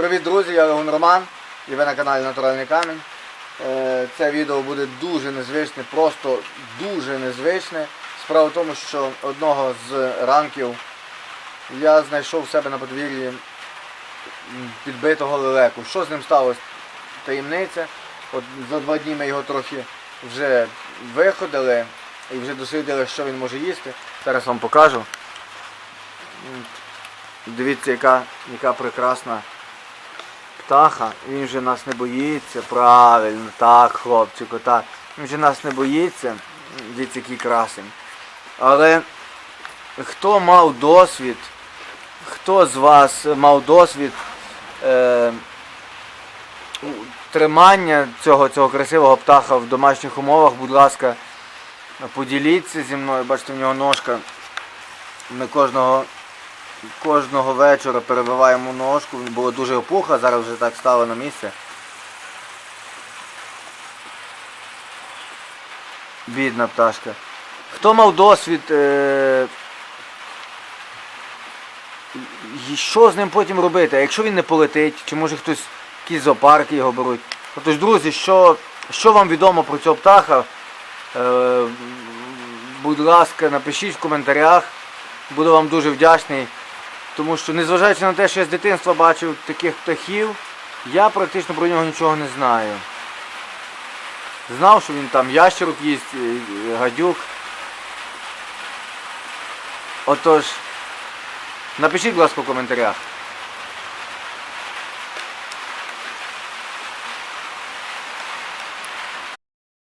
Привіт, друзі, я Леон Роман і ви на каналі Натуральний Камінь. Е, Це відео буде дуже незвичне, просто дуже незвичне. Справа в тому, що одного з ранків я знайшов в себе на подвір'ї підбитого лелеку. Що з ним сталося? Таємниця. От за два дні ми його трохи вже виходили і вже дослідили, що він може їсти. Зараз вам покажу. Дивіться, яка, яка прекрасна птаха. Він же нас не боїться. Правильно, так, хлопчику, так. Він же нас не боїться. Дивіться, який красень. Але хто мав досвід, хто з вас мав досвід е, тримання цього, цього красивого птаха в домашніх умовах, будь ласка, поділіться зі мною. Бачите, в нього ножка. Ми кожного кожного вечора перебиваємо ножку, було дуже опуха, зараз вже так стало на місце. Бідна пташка. Хто мав досвід, е... що з ним потім робити? А якщо він не полетить, чи може хтось якісь зоопарки його беруть? Отож, друзі, що, що вам відомо про цього птаха? Е... Будь ласка, напишіть в коментарях. Буду вам дуже вдячний. Тому що, незважаючи на те, що я з дитинства бачив таких птахів, я практично про нього нічого не знаю. Знав, що він там ящерок їсть, е, гадюк. Отож, напишіть, будь ласка, в коментарях.